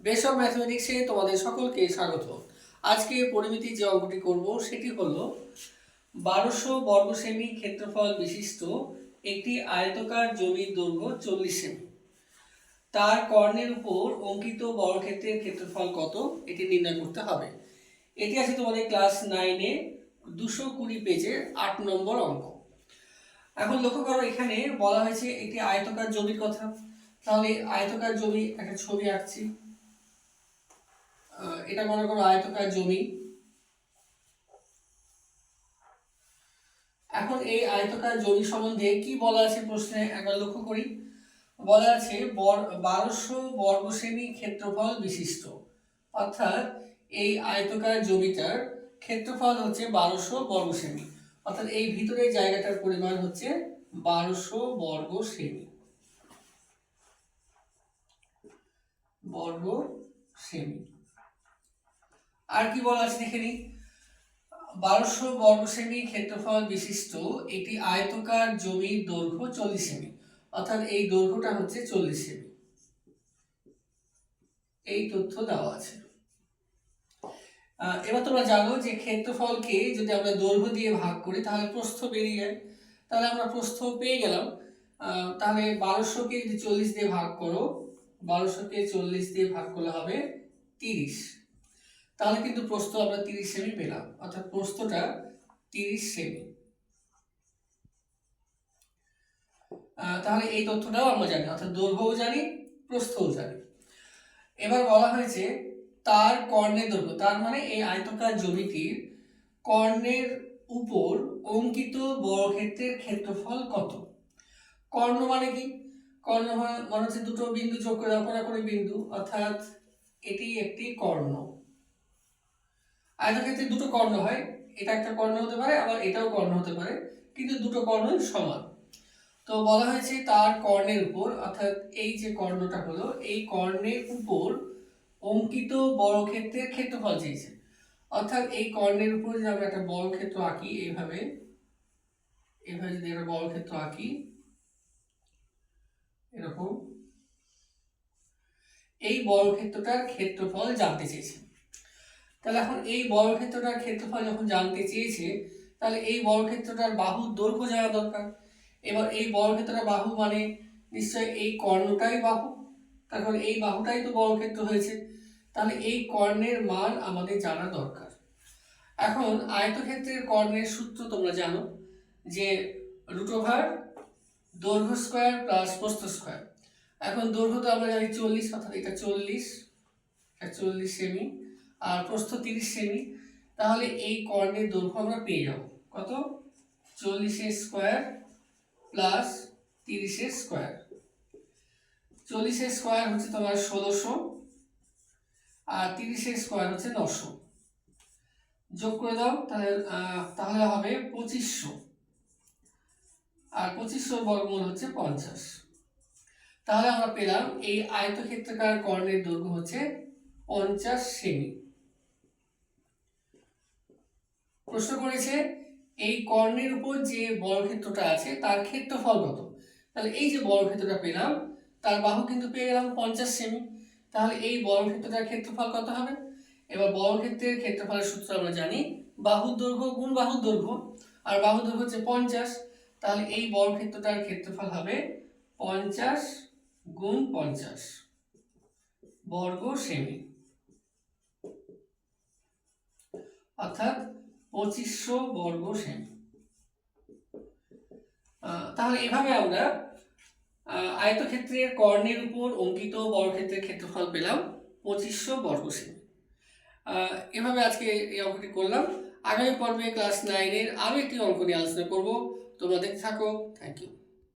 Base ম্যাথমেটিক্সে তোমাদের সকলকে স্বাগত। আজকে পরিমিতি যে অঙ্কটি করব, সেটি হলো বারোশো বর্গ সেমি ক্ষেত্রফল বিশিষ্ট একটি আয়তকার জমির দৈর্ঘ্য চল্লিশ সেমি। তার কর্ণের উপর অঙ্কিত বর্গক্ষেত্রের ক্ষেত্রফল কত, এটি নির্ণয় করতে হবে। এটি আছে তোমাদের ক্লাস নাইনে দুশো কুড়ি পেজের আট নম্বর অঙ্ক। এখন লক্ষ্য করো, এখানে বলা হয়েছে একটি আয়তকার জমির কথা। তাহলে আয়তকার জমি একটা ছবি আঁকছি। এটা মনে করো আয়তকার জমি। এখন এই আয়তকার জমি সম্বন্ধে কি বলা আছে প্রশ্নে একবার লক্ষ্য করি। বলা আছে বারোশো বর্গ সেমি ক্ষেত্রফল বিশিষ্ট। অর্থাৎ এই আয়তকার জমিটার ক্ষেত্রফল হচ্ছে বারোশো বর্গ সেমি অর্থাৎ এই ভিতরে জায়গাটার পরিমাণ হচ্ছে বারোশো বর্গ সেমি বর্গ সেমি আর কি বলা আছে দেখে নিই? বারোশো বর্গ সেমি ক্ষেত্রফল বিশিষ্ট একটি আয়তকার জমির দৈর্ঘ্য চল্লিশ সেমি। অর্থাৎ এই দৈর্ঘ্যটা হচ্ছে চল্লিশ সেমি। এই তথ্য দেওয়া আছে। এবার তোমরা জানো যে ক্ষেত্রফলকে যদি আমরা দৈর্ঘ্য দিয়ে ভাগ করি, তাহলে প্রস্থ বেরিয়ে যায়। তাহলে আমরা প্রস্থ পেয়ে গেলাম। তাহলে বারোশোকে যদি চল্লিশ দিয়ে ভাগ করো, বারোশোকে চল্লিশ দিয়ে ভাগ করলে হবে তিরিশ। তাহলে কিন্তু প্রস্থ আমরা তিরিশ সেমি পেলাম। অর্থাৎ প্রস্থটা তিরিশ সেমি। তাহলে এই তথ্যটাও আমরা জানি, অর্থাৎ দৈর্ঘ্যও জানি, প্রস্থও জানি। এবার বলা হয়েছে তার কর্ণের দৈর্ঘ্য, তার মানে এই আয়তকার জমিটির কর্ণের উপর অঙ্কিত বর্গক্ষেত্রের ক্ষেত্রফল কত? কর্ণ মানে কি? কর্ণ মানে হচ্ছে দুটো বিন্দু যোগ করে কোনাকুনি বিন্দু, অর্থাৎ এটি একটি কর্ণ। আয়তক্ষেত্রে দুটো কর্ণ হয়, এটা একটা কর্ণ হতে পারে, আবার এটাও কর্ণ হতে পারে, কিন্তু দুটো কর্ণই সমান। তো বলা হয়েছে তার কর্ণের উপর, অর্থাৎ এই যে কর্ণটা হলো, এই কর্ণের উপর অঙ্কিত বর্গক্ষেত্রের ক্ষেত্রফল চেয়েছে। অর্থাৎ এই কর্ণের উপর যদি আমরা একটা বর্গক্ষেত্র আঁকি এইভাবে এইভাবে যদি একটা বর্গক্ষেত্র আঁকি, এরকম, এই বর্গক্ষেত্রটার ক্ষেত্রফল জানতে চেয়েছে। তাহলে এখন এই বর্গক্ষেত্রটার ক্ষেত্রফল যখন জানতে চেয়েছে, তাহলে এই বর্গক্ষেত্রটার বাহুর দৈর্ঘ্য জানা দরকার। এবার এই বর্গক্ষেত্রটার বাহু মানে নিশ্চয় এই কর্ণটাই বাহু। তারপর এই বাহুটাই তো বর্গক্ষেত্র হয়েছে। তাহলে এই কর্ণের মান আমাদের জানা দরকার। এখন আয়তক্ষেত্রের কর্ণের সূত্র তোমরা জানো যে রুট ওভার দৈর্ঘ্য স্কোয়ার প্লাস প্রস্থ স্কোয়ার। এখন দৈর্ঘ্য তো আমরা জানি চল্লিশ, অর্থাৎ এটা চল্লিশ চল্লিশ সেমি। আর প্রস্থ তিরিশ সেমি তাহলে এই কর্ণের দৈর্ঘ্য আমরা পেয়ে যাব। কত? চল্লিশের স্কোয়ার প্লাস তিরিশের স্কোয়ার। চল্লিশের স্কোয়ার হচ্ছে তোমার ষোলোশো আর তিরিশের স্কোয়ার হচ্ছে নশো। যোগ করে দাও, তাহলে তাহলে হবে পঁচিশশো। আর পঁচিশশোর বর্গমূল হচ্ছে পঞ্চাশ। তাহলে আমরা পেলাম এই আয়তক্ষেত্রাকার কর্ণের দৈর্ঘ্য হচ্ছে পঞ্চাশ সেমি প্রশ্ন করেছে, এই কর্ণের উপর যে বর্গক্ষেত্রটা আছে, তার ক্ষেত্রফল কত? তাহলে এই যে বর্গক্ষেত্রটা পেলাম, তার বাহু কিন্তু পেয়ে গেলাম পঞ্চাশ সেমি। তাহলে এই বর্গক্ষেত্রটার ক্ষেত্রফল কত হবে? এবার বর্গক্ষেত্রের ক্ষেত্রফলের সূত্র আমরা জানি, বাহুর দৈর্ঘ্য গুণ বাহুর দৈর্ঘ্য, আর বাহুর দৈর্ঘ্য হচ্ছে পঞ্চাশ। তাহলে এই বর্গক্ষেত্রটার ক্ষেত্রফল হবে পঞ্চাশ গুণ পঞ্চাশ বর্গ সেমি। অর্থাৎ পঁচিশশো বর্গ সেন তাহলে এভাবে আমরা আয়তক্ষেত্রের কর্ণের উপর অঙ্কিত বর্গক্ষেত্রের ক্ষেত্রফল পেলাম পঁচিশশো বর্গ সেন এভাবে আজকে এই অঙ্কটি করলাম। আগামী পর্বে ক্লাস নাইনের আরও একটি অঙ্ক নিয়ে আলোচনা করব। তোমরা দেখতে থাকো। Thank you.